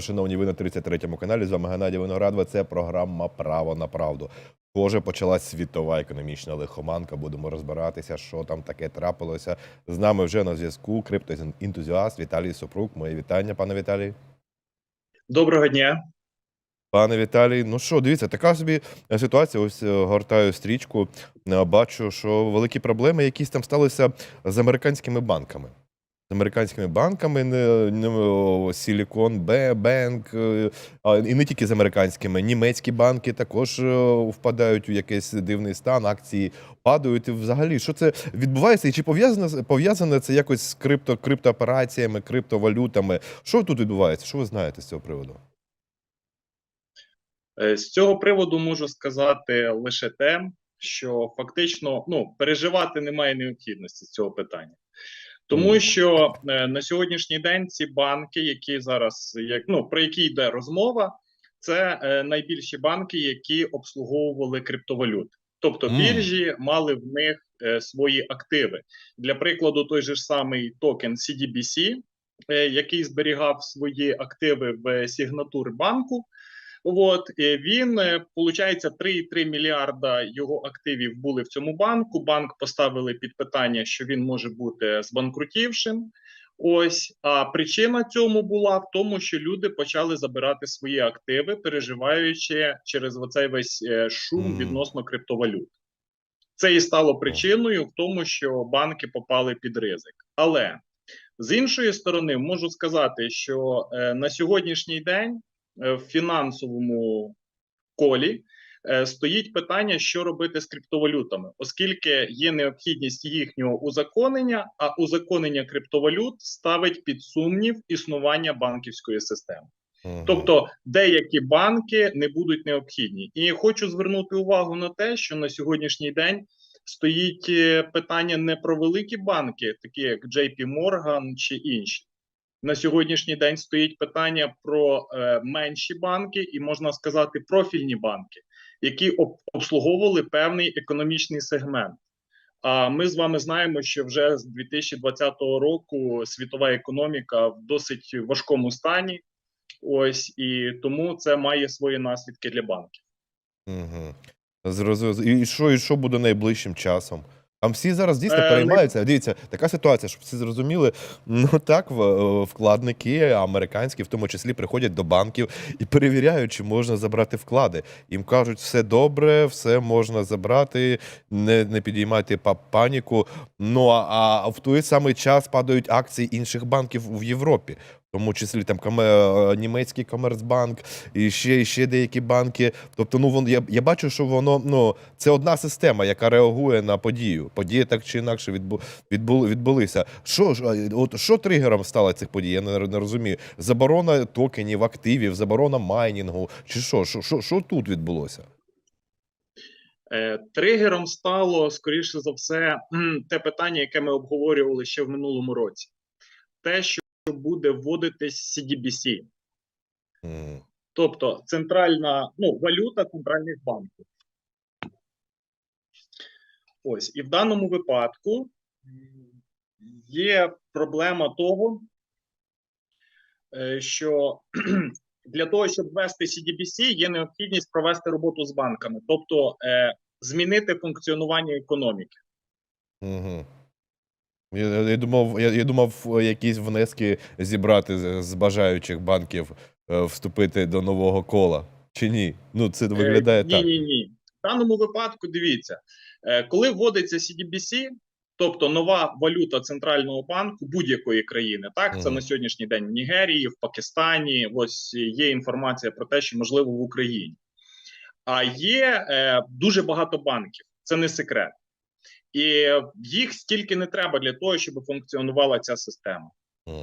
Шановні, ви на 33-му каналі. З вами Геннадій Виноградова. Це програма Право на правду. Схоже, почалась світова економічна лихоманка. Будемо розбиратися, що там таке трапилося. З нами вже на зв'язку криптоентузіаст Віталій Супрук. Моє вітання, пане Віталій. Доброго дня. Пане Віталій, ну що, дивіться, така собі ситуація. Ось е, гортаю стрічку. е, Бачу, що великі проблеми якісь там сталися з американськими банками. З американськими банками, Silicon Bank, е, і не тільки з американськими, німецькі банки також е, впадають у якийсь дивний стан, акції падають. І взагалі, що це відбувається? І чи пов'язане пов'язане це якось з крипто, криптоопераціями, криптовалютами? Що тут відбувається? Що ви знаєте з цього приводу? Е, З цього приводу можу сказати лише те, що фактично ну, переживати немає необхідності з цього питання. Тому що е, на сьогоднішній день ці банки, які зараз як ну про які йде розмова, це е, найбільші банки, які обслуговували криптовалют. Тобто біржі мали в них е, свої активи. Для прикладу, той же ж самий токен CDBC, е, який зберігав свої активи в сигнатур банку. От він е, получається 3,3 мільярда його активів були в цьому банку. Банк поставили під питання, що він може бути збанкрутівшим. Ось а причина цьому була в тому, що люди почали забирати свої активи, переживаючи через оцей весь е, шум відносно криптовалют. Це і стало причиною в тому, що банки попали під ризик. Але з іншої сторони, можу сказати, що е, на сьогоднішній день е, в фінансовому колі е, стоїть питання, що робити з криптовалютами, оскільки є необхідність їхнього узаконення, а узаконення криптовалют ставить під сумнів існування банківської системи. Тобто деякі банки не будуть необхідні, і хочу звернути увагу на те, що на сьогоднішній день стоїть е, питання не про великі банки, такі як JP Morgan чи інші. На сьогоднішній день стоїть питання про е, менші банки і можна сказати профільні банки, які об- обслуговували певний економічний сегмент. А ми з вами знаємо, що вже з 2020 року світова економіка в досить важкому стані. Ось і тому це має свої наслідки для банків. Угу. Зрозуміло. І що, і що буде найближчим часом? Там всі зараз дійсно Е, переймаються. Дивіться, така ситуація, щоб всі зрозуміли. Ну так, е, вкладники американські, в тому числі, приходять до банків і перевіряють, чи можна забрати вклади. Їм кажуть, все добре, все можна забрати, не, не підіймайте паніку. Ну а, а в той самий час падають акції інших банків в Європі. В тому числі там коме- е, німецький Комерцбанк і ще, і ще деякі банки. Тобто, ну вон я, я бачу, що воно ну це одна система, яка реагує на подію. Події так чи інакше відбу, відбу, відбулися. Що от що тригером стало цих подій? Я не, не розумію. Заборона токенів, активів, заборона майнінгу. Чи що? Що, що, що тут відбулося? Е, Тригером стало, скоріше за все, те питання, яке ми обговорювали ще в минулому році. Те, що буде вводитись CDBC, М, тобто центральна ну, валюта центральних банків. Ось, і в даному випадку є проблема того, е, що для того, щоб ввести CDBC, є необхідність провести роботу з банками, тобто е, змінити функціонування економіки. Угу. Я, я, думав, я, я думав, е, якісь внески зібрати з, з бажаючих банків е, вступити до нового кола. Чи ні? Ну, це виглядає Е, ні, так. Ні, ні. В даному випадку дивіться, е, коли вводиться CDBC, тобто нова валюта центрального банку будь-якої країни, так це Мгм. на сьогоднішній день в Нігерії, в Пакистані. Ось є інформація про те, що можливо в Україні. А є е, дуже багато банків, це не секрет, і їх стільки не треба для того, щоб функціонувала ця система.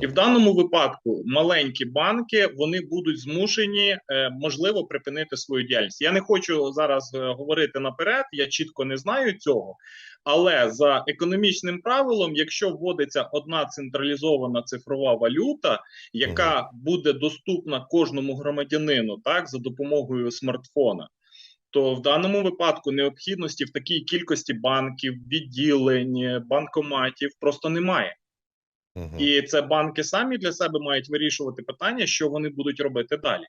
І в даному випадку маленькі банки вони будуть змушені е, можливо припинити свою діяльність. Я не хочу зараз е, говорити наперед, я чітко не знаю цього. Але за економічним правилом, якщо вводиться одна централізована цифрова валюта, яка буде доступна кожному громадянину, так за допомогою смартфона, то в даному випадку необхідності в такій кількості банків, відділень, банкоматів просто немає. Угу. І це банки самі для себе мають вирішувати питання, що вони будуть робити далі.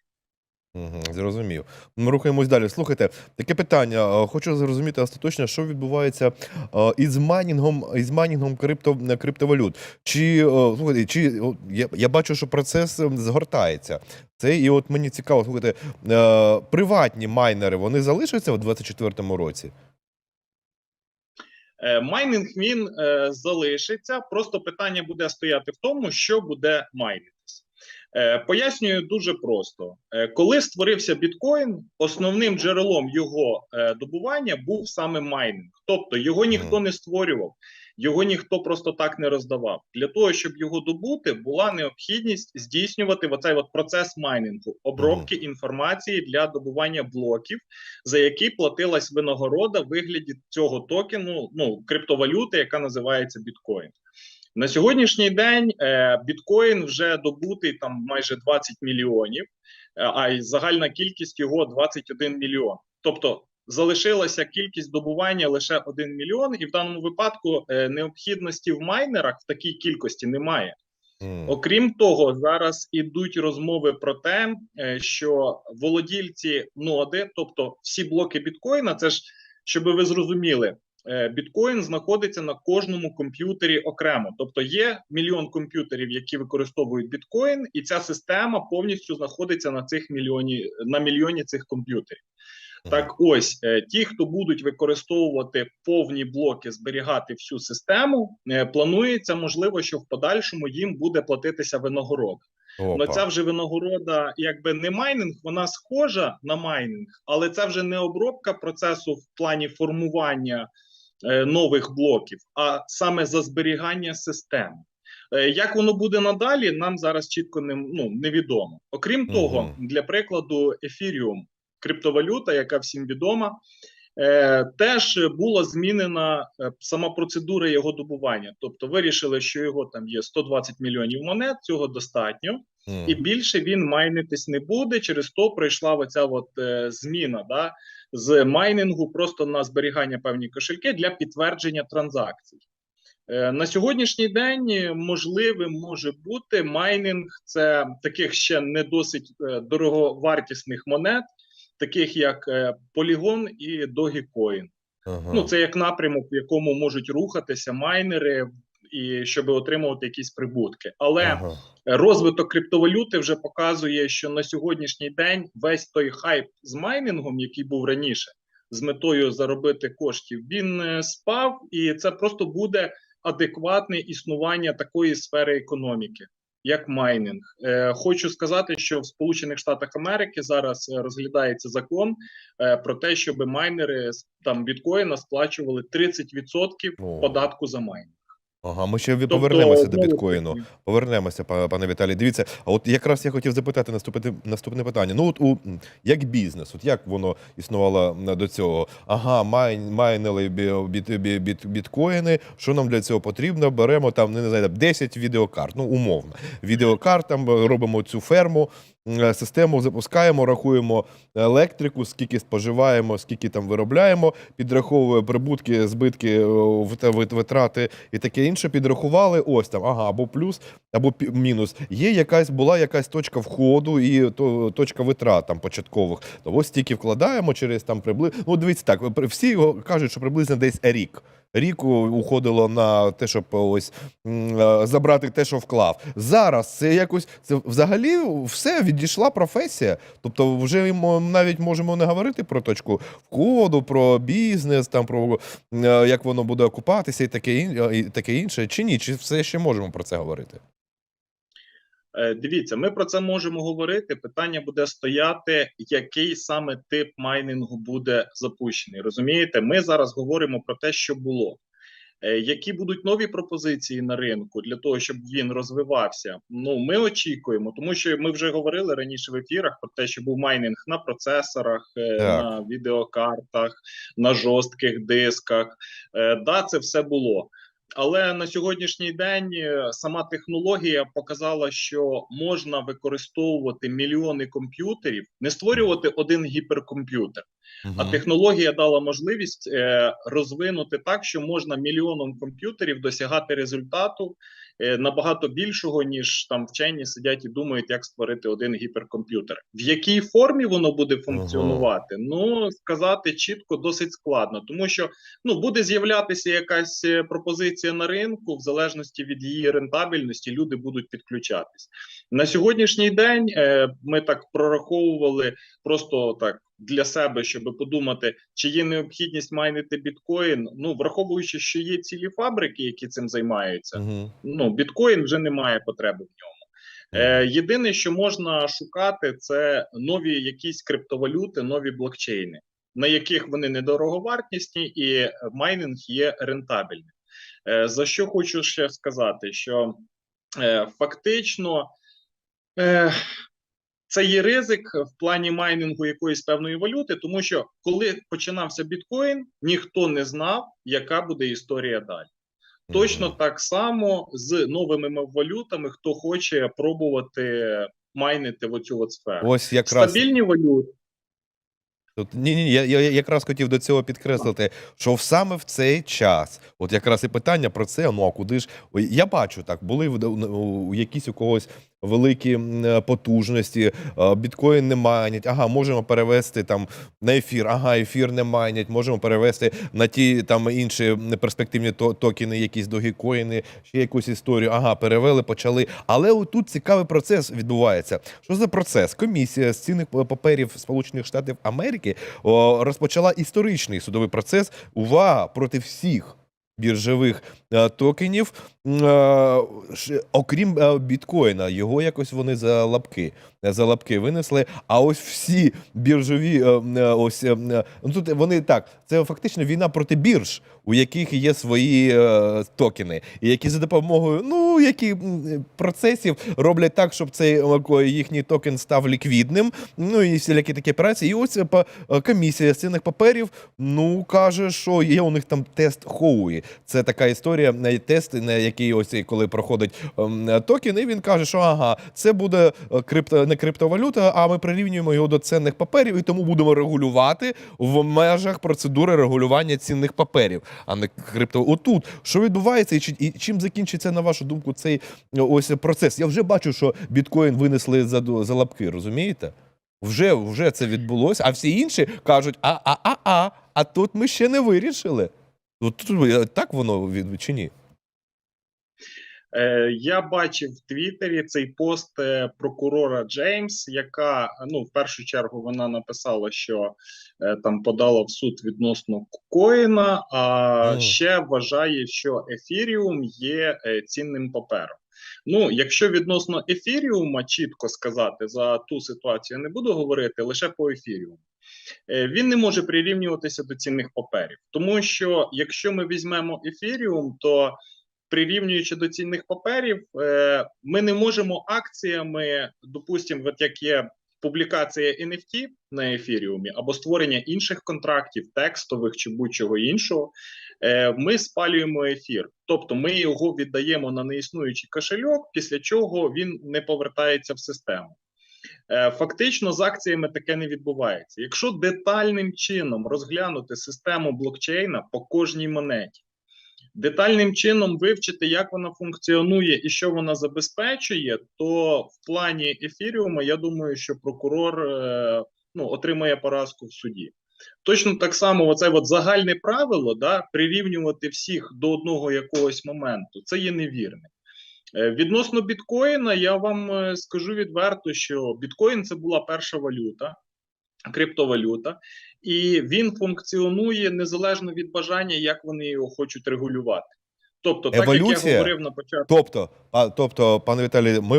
Зрозумів. Ми рухаємось далі. Слухайте, таке питання. е, Хочу зрозуміти остаточно, що відбувається е, із майнінгом, із майнінгом крипто, криптовалют. Чи, е, слухайте, чи я, я бачу, що процес згортається. Це і от мені цікаво, слухайте, е, приватні майнери вони залишаться у 2024 році? Е, Майнинг він е, залишиться. Просто питання буде стояти в тому, що буде майнитись. Е, Пояснюю дуже просто: Е, коли створився біткоін, основним джерелом його е, добування був саме майнинг, тобто його ніхто не створював, його ніхто просто так не роздавав. Для того щоб його добути, була необхідність здійснювати оцей от процес майнінгу, обробки інформації для добування блоків, за які платилась винагорода в вигляді цього токену, ну криптовалюти, яка називається біткоін. На сьогоднішній день е, біткоін вже добутий там майже 20 мільйонів, е, а й загальна кількість його 21 мільйон. Тобто залишилася кількість добування лише 1 мільйон, і в даному випадку е, необхідності в майнерах в такій кількості немає. Окрім того, зараз ідуть розмови про те, що володільці ноди, тобто всі блоки біткоїна, це ж щоб ви зрозуміли, біткоін знаходиться на кожному комп'ютері окремо. Тобто є мільйон комп'ютерів, які використовують біткоін, і ця система повністю знаходиться на цих мільйоні на мільйоні цих комп'ютерів. Так, ось е, ті, хто будуть використовувати повні блоки, зберігати всю систему, е, планується можливо, що в подальшому їм буде платитися винагорода. Ну ця вже винагорода, якби не майнинг, вона схожа на майнинг, але це вже не обробка процесу в плані формування е, нових блоків, а саме за зберігання системи. Е, Як воно буде надалі, нам зараз чітко не, ну, невідомо. Окрім Мгм. того, для прикладу, ефіріум криптовалюта, яка всім відома, е, теж була змінена е, сама процедура його добування. Тобто вирішили, що його там є 120 мільйонів монет, цього достатньо, М, і більше він майнитись не буде. Через то прийшла оця от е, зміна да, з майнингу просто на зберігання певні кошельки для підтвердження транзакцій. На сьогоднішній день можливим може бути майнинг це таких ще не досить дороговартісних монет, таких як е, Polygon і Dogecoin. ага. Ну це як напрямок, в якому можуть рухатися майнери, і щоб отримувати якісь прибутки. Але ага. розвиток криптовалюти вже показує, що на сьогоднішній день весь той хайп з майнінгом, який був раніше, з метою заробити коштів, він е, спав, і це просто буде адекватне існування такої сфери економіки, як майнинг. Е, хочу сказати, що в Сполучених Штатах Америки зараз е, розглядається закон е, про те, щоб майнери там біткоїна сплачували 30% податку за майнинг. Ага, ми ще Тобто, повернемося до біткоїну. Повернемося, па- пане Віталій. Дивіться, а от якраз я хотів запитати наступне, наступне питання. Ну, от у як бізнес, от як воно існувало до цього? Ага, майн, майнили бі, біт, бі, біт, біткоїни. Що нам для цього потрібно? Беремо там, не знаю, там 10 відеокарт, ну умовно. Відеокарт там робимо цю ферму. М, Систему запускаємо, рахуємо електрику, скільки споживаємо, скільки там виробляємо, підраховуємо прибутки, збитки, е, вит- вит- витрати і таке інше. Підрахували. Ось там, ага, або плюс, або мінус. Є якась була якась точка входу і то, точка витрат там початкових. То ось стільки вкладаємо через там приблизно. Ну, дивіться так, всі кажуть, що приблизно десь рік. Рік уходило на те, щоб ось е, забрати те, що вклав. Зараз це якось це взагалі все відійшла професія. Тобто, вже навіть можемо не говорити про точку входу, про бізнес, там про е, як воно буде окупатися і таке і таке інше. Чи ні? Чи все ще можемо про це говорити? Е, Дивіться, ми про це можемо говорити. Питання буде стояти, який саме тип майнінгу буде запущений. Розумієте, ми зараз говоримо про те, що було. Е, Які будуть нові пропозиції на ринку для того, щоб він розвивався? Ну, ми очікуємо, тому що ми вже говорили раніше в ефірах про те, що був майнинг на процесорах, е, Так. на відеокартах, на жорстких дисках. Да, це все було. Але на сьогоднішній день е, сама технологія показала, що можна використовувати мільйони комп'ютерів, не створювати один гіперкомп'ютер. А технологія дала можливість е, розвинути так, що можна мільйоном комп'ютерів досягати результату, набагато більшого, ніж там вчені сидять і думають, як створити один гіперкомп'ютер. В якій формі воно буде функціонувати? Ну сказати чітко досить складно, тому що ну буде з'являтися якась е, пропозиція на ринку, в залежності від її рентабельності, люди будуть підключатись на сьогоднішній день. е, Ми так прораховували просто так для себе, щоб подумати, чи є необхідність майнити біткоін. Ну враховуючи, що є цілі фабрики, які цим займаються. Угу. Ну біткоін вже не має потреби в ньому. Е, єдине, що можна шукати, це нові якісь криптовалюти, нові блокчейни, на яких вони недороговартісні, і майнинг є рентабельним. Е, за що хочу ще сказати, що е, фактично. Е, це є ризик в плані майнінгу якоїсь певної валюти, тому що коли починався біткоін, ніхто не знав, яка буде історія далі. Точно так само з новими валютами, хто хоче пробувати майнити в оцю от сферу. Ось якраз Стабільні валюти. Тут ні, ні, я, я якраз хотів до цього підкреслити, що саме в цей час, от якраз і питання про це. Ну а куди ж я бачу так, були в- якісь у когось великі е, потужності, е, біткоін не майнять. Ага, можемо перевести там на ефір. Ага, ефір не майнять. Можемо перевести на ті там інші перспективні то- токени, якісь догікоїни, ще якусь історію. Ага, перевели, почали. Але отут цікавий процес відбувається. Що за процес? Комісія з цінних паперів Сполучених Штатів Америки розпочала історичний судовий процес. Увага проти всіх біржових е, токенів, окрім е, біткоїна. Його якось вони за лапки. За лапки винесли. А ось всі біржові, е, е, ось е, е, ну тут вони так. Це фактично війна проти бірж, у яких є свої е, токени, і які за допомогою ну які процесів роблять так, щоб цей е, їхній токен став ліквідним. Ну і всілякі такі операції. І ось е, е, комісія з цінних паперів ну каже, що є у них там тест Хоуї. Це така історія, е, тест, на який ось коли проходить ем, токен, і він каже, що ага, це буде е, крипто, не криптовалюта, а ми прирівнюємо його до цінних паперів, і тому будемо регулювати в межах процедури регулювання цінних паперів, а не крипто. Отут що відбувається, і, чи, і чим закінчиться, на вашу думку, цей е, ось процес? Я вже бачу, що біткоін винесли за, за лапки, розумієте? Вже, вже це відбулося, а всі інші кажуть: а, а, а, а, а тут ми ще не вирішили. От е, так воно чи ні? Е, я бачив в Твіттері цей пост е, прокурора Джеймс, яка ну в першу чергу вона написала, що е, там подала в суд відносно коїна, а Мгм. ще вважає, що ефіріум є е, цінним папером. Ну, якщо відносно ефіріума чітко сказати за ту ситуацію, я не буду говорити лише по ефіріуму. Він не може прирівнюватися до цінних паперів, тому що якщо ми візьмемо ефіріум, то прирівнюючи до цінних паперів, е, ми не можемо акціями, допустимо, от як є публікація NFT на ефіріумі або створення інших контрактів, текстових чи будь-чого іншого, е, ми спалюємо ефір. Тобто ми його віддаємо на неіснуючий кошельок, після чого він не повертається в систему. Е, Фактично з акціями таке не відбувається. Якщо детальним чином розглянути систему блокчейна по кожній монеті, детальним чином вивчити, як вона функціонує і що вона забезпечує, то в плані ефіріуму я думаю, що прокурор е, ну, отримає поразку в суді. Точно так само, оце от загальне правило да, прирівнювати всіх до одного якогось моменту, це є невірне. Відносно біткоїна, я вам е, скажу відверто, що біткоін це була перша валюта, криптовалюта, і він функціонує незалежно від бажання, як вони його хочуть регулювати. Тобто, так як я говорив на початку. Тобто, а, тобто, пане Віталій, ми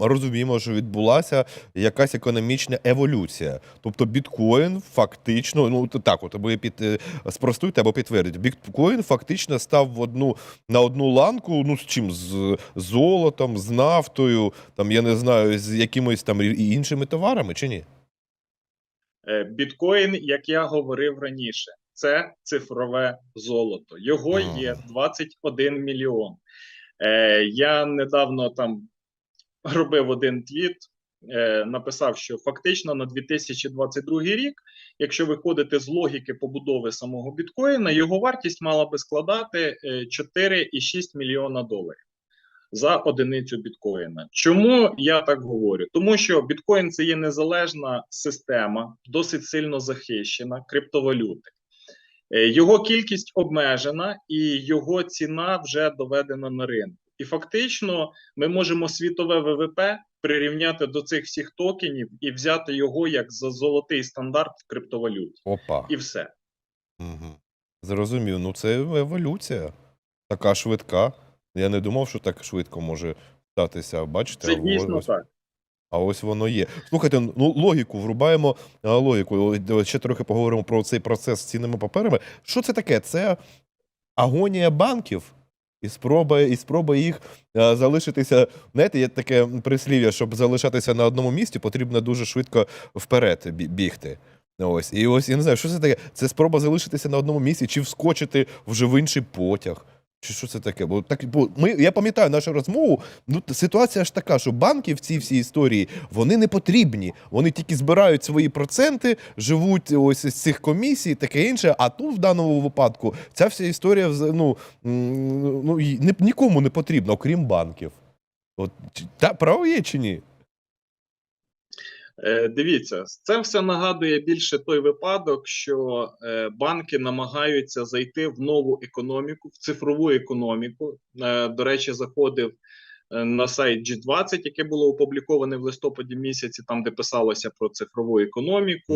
розуміємо, що відбулася якась економічна еволюція. Тобто, біткоін фактично, ну так, от ви під е, спростуйте або підтвердите, біткоін фактично став в одну на одну ланку. Ну з чим? З золотом, з нафтою, там я не знаю, з якимись там іншими товарами, чи ні? Е, Біткоін, як я говорив раніше, це цифрове золото. Його є 21 мільйон. Е, Я недавно там робив один твіт, е, написав, що фактично на 2022 рік, якщо виходити з логіки побудови самого біткоїна, його вартість мала би складати е, 4,6 мільйона доларів. За одиницю біткоїна. Чому я так говорю? Тому що біткоін це є незалежна система, досить сильно захищена криптовалюти. Е, Його кількість обмежена і його ціна вже доведена на ринку. І фактично ми можемо світове ВВП прирівняти до цих всіх токенів і взяти його як за золотий стандарт в криптовалюті. Опа. І все. Угу. Зрозумів. Ну, це еволюція. Така швидка. Я не думав, що так швидко може статися. Бачите, Це дійсно ось, так. а ось воно є. Слухайте, ну логіку врубаємо логіку. Ще трохи поговоримо про цей процес з цінними паперами. Що це таке? Це агонія банків. І спроба, і спроба їх а, залишитися. Знаєте, є таке прислів'я, щоб залишатися на одному місці, потрібно дуже швидко вперед бігти. Ось. І ось я не знаю, що це таке? Це спроба залишитися на одному місці, чи вскочити вже в інший потяг. Чи що це таке? Бо так бо ми, я пам'ятаю нашу розмову. Ну ситуація ж така, що банки в цій всій історії вони не потрібні. Вони тільки збирають свої проценти, живуть ось з цих комісій, таке інше. А тут в даному випадку ця вся історія вз- ну, ну нікому не потрібна, окрім банків. От та право є чи ні? Е, Дивіться, це все нагадує більше той випадок, що е, банки намагаються зайти в нову економіку, в цифрову економіку. Е, До речі, заходив на сайт G20, яке було опубліковане в листопаді місяці, там де писалося про цифрову економіку,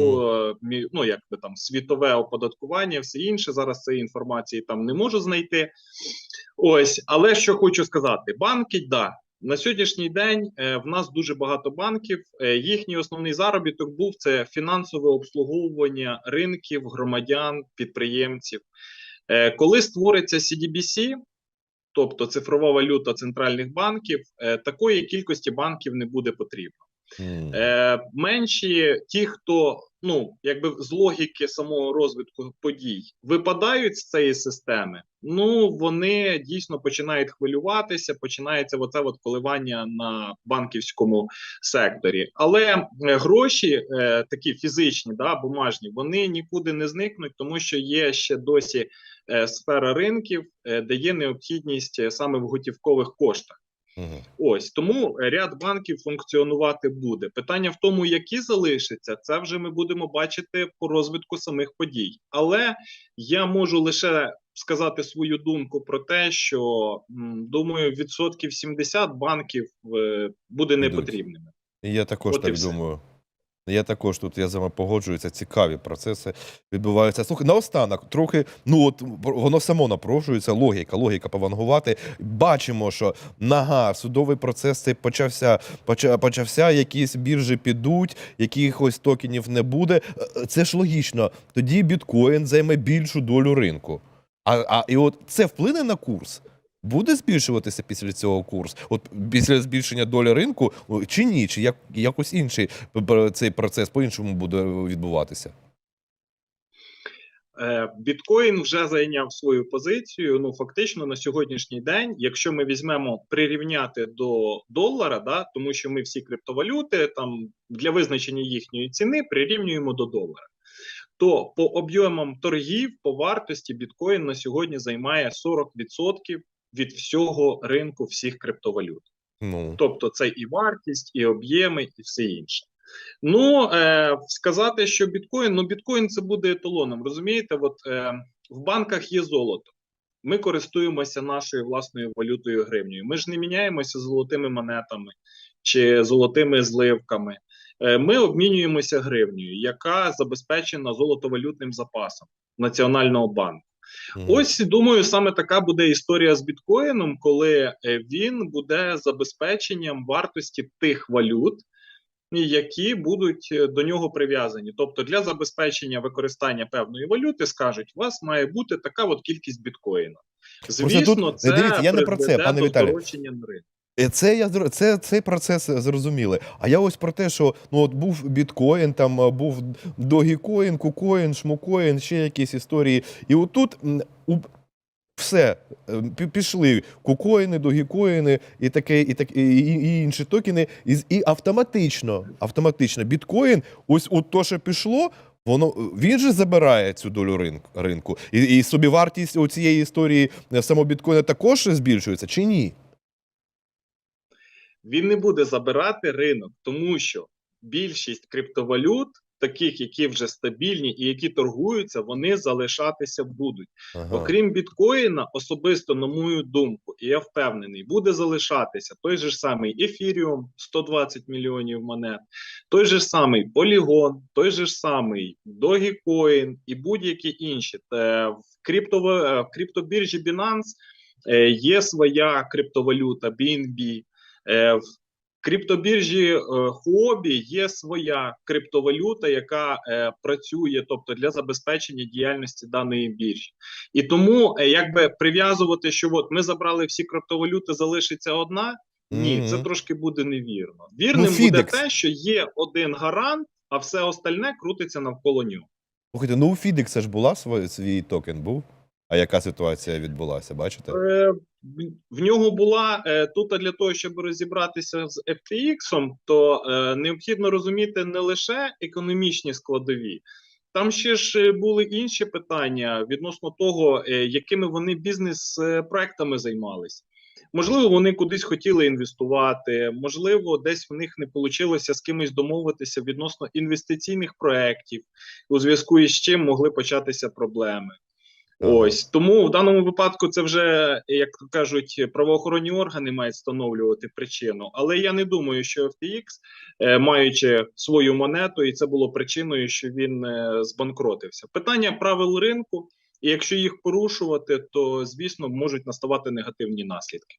мі- ну якби там світове оподаткування, все інше. Зараз цієї інформації там не можу знайти. Ось, але що хочу сказати: банки, да. На сьогоднішній день е, в нас дуже багато банків. Е, їхній основний заробіток був це фінансове обслуговування ринків, громадян, підприємців. Е, коли створиться CDBC, тобто цифрова валюта центральних банків, такої кількості банків не буде потрібно. Е, менші ті, хто ну якби з логіки самого розвитку подій випадають з цієї системи, ну вони дійсно починають хвилюватися. Починається оце от коливання на банківському секторі. Але е, гроші, е, такі фізичні, да, бумажні, вони нікуди не зникнуть, тому що є ще досі е, сфера ринків, е, де є необхідність е, саме в готівкових коштах. Мгм. Ось тому ряд банків функціонувати буде. Питання в тому, які залишаться, це вже ми будемо бачити по розвитку самих подій. Але я можу лише сказати свою думку про те, що думаю, відсотків 70 банків е, буде непотрібними. Я також От так думаю. Я також тут я з вами погоджуюся, цікаві процеси відбуваються. Слухай, наостанок, трохи, ну от воно само напрошується, логіка, логіка повангувати. Бачимо, що нага, судовий процес цей почався, поча- почався, якісь біржі підуть, якихось токенів не буде. Е, Це ж логічно. Тоді біткоін займе більшу долю ринку. А, а і от це вплине на курс. Буде збільшуватися після цього курс? От після збільшення долі ринку чи ні? Чи як, якось інший цей процес по-іншому буде відбуватися? Е, Біткоін вже зайняв свою позицію. Ну фактично на сьогоднішній день, якщо ми візьмемо прирівняти до долара, да тому що ми всі криптовалюти там для визначення їхньої ціни прирівнюємо до долара. То по об'ємам торгів по вартості біткоін на сьогодні займає 40% від всього ринку всіх криптовалют. Ну, Тобто це і вартість, і об'єми, і все інше. Ну, е, сказати, що біткоін, ну біткоін це буде еталоном. Розумієте, от е, в банках є золото. Ми користуємося нашою власною валютою гривнею. Ми ж не міняємося золотими монетами чи золотими зливками. Е, ми обмінюємося гривнею, яка забезпечена золотовалютним запасом Національного банку. Мгм. Ось думаю, саме така буде історія з біткоїном, коли е, він буде забезпеченням вартості тих валют, які будуть е, до нього прив'язані. Тобто для забезпечення використання певної валюти скажуть, у вас має бути така от кількість біткоїна. Звісно, тут, це дивіться, я не про це, пане Віталій. На ринку. Е, Це я це, цей процес зрозуміли. А я ось про те, що ну от був біткоін, там був догікоін, кукоін, шмукоін, ще якісь історії. І отут у все е, пішли кукоїни, догікоїни і таке, і так і, і, інші токени. І, і автоматично, автоматично біткоін, ось от то, що пішло. Воно він же забирає цю долю ринку ринку, і, і собівартість у цієї історії е, самого біткоїна також збільшується чи ні? Він не буде забирати ринок, тому що більшість криптовалют, таких, які вже стабільні і які торгуються, вони залишатися будуть. Ага. Окрім біткоїна, особисто, на мою думку, і я впевнений, буде залишатися той же ж самий Ефіріум, 120 мільйонів монет, той же ж самий Polygon, той же ж самий Dogecoin і будь-які інші. В, криптово, е, в криптобіржі Binance е, є своя криптовалюта BNB. Е, в криптобіржі е, Huobi є своя криптовалюта, яка е, працює, тобто для забезпечення діяльності даної біржі. І тому, е, якби прив'язувати, що от ми забрали всі криптовалюти, залишиться одна. Ні, Мгм. це трошки буде невірно. Вірним Ну, буде те, що є один гарант, а все остальне крутиться навколо нього. Слухайте, ну у Фідекса ж була свій, свій токен був. А яка ситуація відбулася, бачите? Е, в- нього була е, тут для того, щоб розібратися з FTX, то е, необхідно розуміти не лише економічні складові. Там ще ж були інші питання відносно того, якими вони бізнес-проектами займалися. Можливо, вони кудись хотіли інвестувати, можливо, десь в них не вийшло з кимось домовитися відносно інвестиційних проєктів, у зв'язку із чим могли початися проблеми. Ось тому в даному випадку це вже, як кажуть, правоохоронні органи мають встановлювати причину. Але я не думаю, що FTX, е, маючи свою монету, і це було причиною, що він е, збанкротився. Питання правил ринку, і якщо їх порушувати, то звісно можуть наставати негативні наслідки.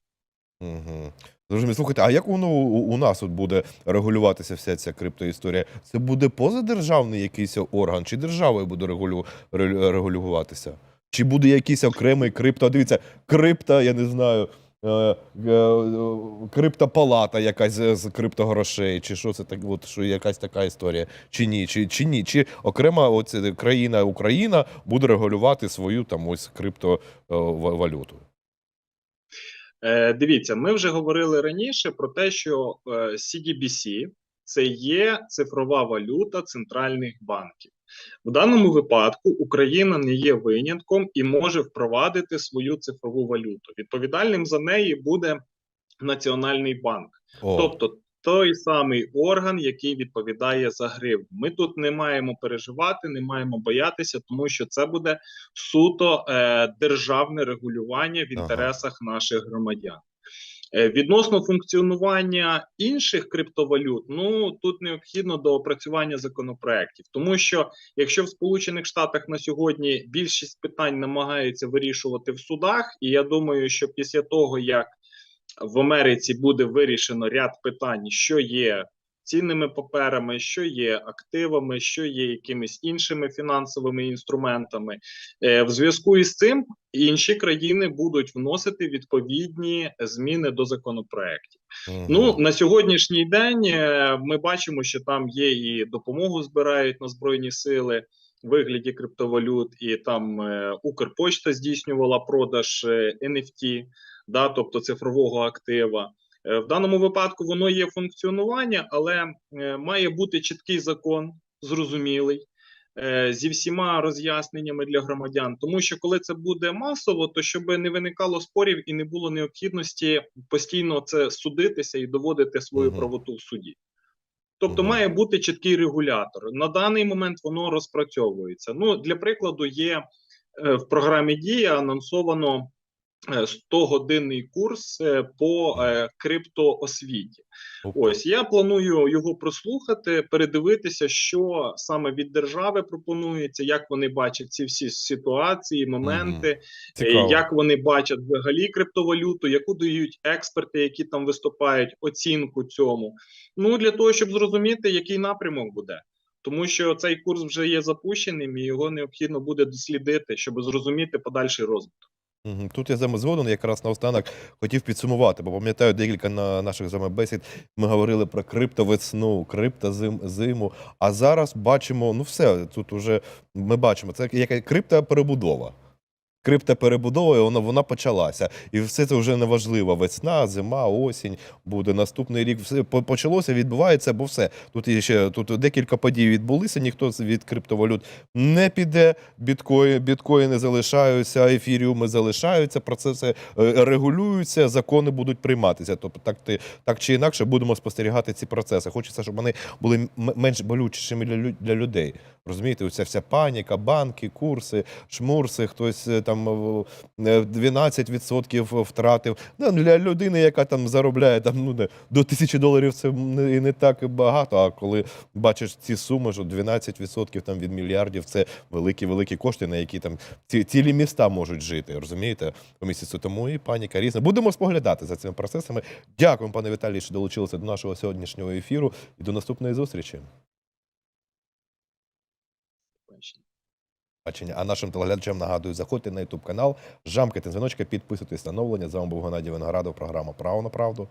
Угу. Зрозуміло. Слухайте, а як воно у, у нас от буде регулюватися вся ця криптоісторія? Це буде позадержавний якийсь орган, чи державою буде регулю, регулюватися? Чи буде якийсь окремий крипто? Дивіться, крипто, я не знаю. е, е, е, Криптопалата якась з криптогрошей, чи що це так, от що якась така історія, чи ні, чи, чи ні, чи окрема оце країна Україна буде регулювати свою там ось криптовалюту. Е, дивіться, ми вже говорили раніше про те, що е, CDBC це є цифрова валюта центральних банків. В даному випадку Україна не є винятком і може впровадити свою цифрову валюту. Відповідальним за неї буде Національний банк. О, Тобто той самий орган, який відповідає за гривню. Ми тут не маємо переживати, не маємо боятися, тому що це буде суто е, державне регулювання в Ага. інтересах наших громадян. Е, Відносно функціонування інших криптовалют, ну тут необхідно доопрацювання законопроєктів, тому що якщо в Сполучених Штатах на сьогодні більшість питань намагаються вирішувати в судах, і я думаю, що після того як в Америці буде вирішено ряд питань, що є цінними паперами, що є активами, що є якимись іншими фінансовими інструментами. Е, В зв'язку із цим інші країни будуть вносити відповідні зміни до законопроєктів. мгм. Ну на сьогоднішній день е, ми бачимо, що там є і допомогу збирають на збройні сили. Вигляді криптовалют, і там е, Укрпочта здійснювала продаж е, NFT, да, тобто цифрового актива. Е, в даному випадку воно є функціонування, але е, має бути чіткий закон, зрозумілий, е, зі всіма роз'ясненнями для громадян. Тому що коли це буде масово, то щоб не виникало спорів і не було необхідності постійно це судитися і доводити свою Мгм. правоту в суді. Тобто Мгм. має бути чіткий регулятор. На даний момент воно розпрацьовується. Ну, для прикладу, є в програмі Дія анонсовано 100-годинний курс е, по е, криптоосвіті. Ось я планую його прослухати, передивитися, що саме від держави пропонується, як вони бачать ці всі ситуації, моменти, е, Цікаво. як вони бачать взагалі криптовалюту, яку дають експерти, які там виступають, оцінку цьому. Ну для того, щоб зрозуміти, який напрямок буде. Тому що цей курс вже є запущеним, і його необхідно буде дослідити, щоб зрозуміти подальший розвиток. Тут я з вами згоден, якраз наостанок хотів підсумувати, бо пам'ятаю декілька на наших з вами бесід. Ми говорили про криптовесну, криптозиму. А зараз бачимо, ну все, тут уже ми бачимо, це як крипта перебудова. Криптоперебудова, вона, вона почалася. І все це вже неважливо. Весна, зима, осінь, буде наступний рік. Все почалося, відбувається, бо все. Тут є ще тут декілька подій відбулися. Ніхто від криптовалют не піде. Біткої, біткоїни залишаються, ефіріуми залишаються, процеси е, регулюються, закони будуть прийматися. Тобто, так ти так чи інакше будемо спостерігати ці процеси. Хочеться, щоб вони були менш болючішими для, лю- для людей. Розумієте, оця вся паніка, банки, курси, шмурси, хтось е, там е, е, 12% втратив. Ну, для людини, яка там заробляє там, ну, до тисячі доларів, це і не так багато. А коли бачиш ці суми, що 12% там від мільярдів це великі великі кошти, на які там ці, цілі міста можуть жити. Розумієте? По місяцю тому і паніка різна. Будемо споглядати за цими процесами. Дякую, пане Віталій, що долучилися до нашого сьогоднішнього ефіру і до наступної зустрічі. Бачення. А нашим телеглядачам нагадую, заходьте на YouTube канал, жамкайте дзвіночка, підписуйтесь на новлення. З вами був Геннадій Виноградов, програма Право на правду.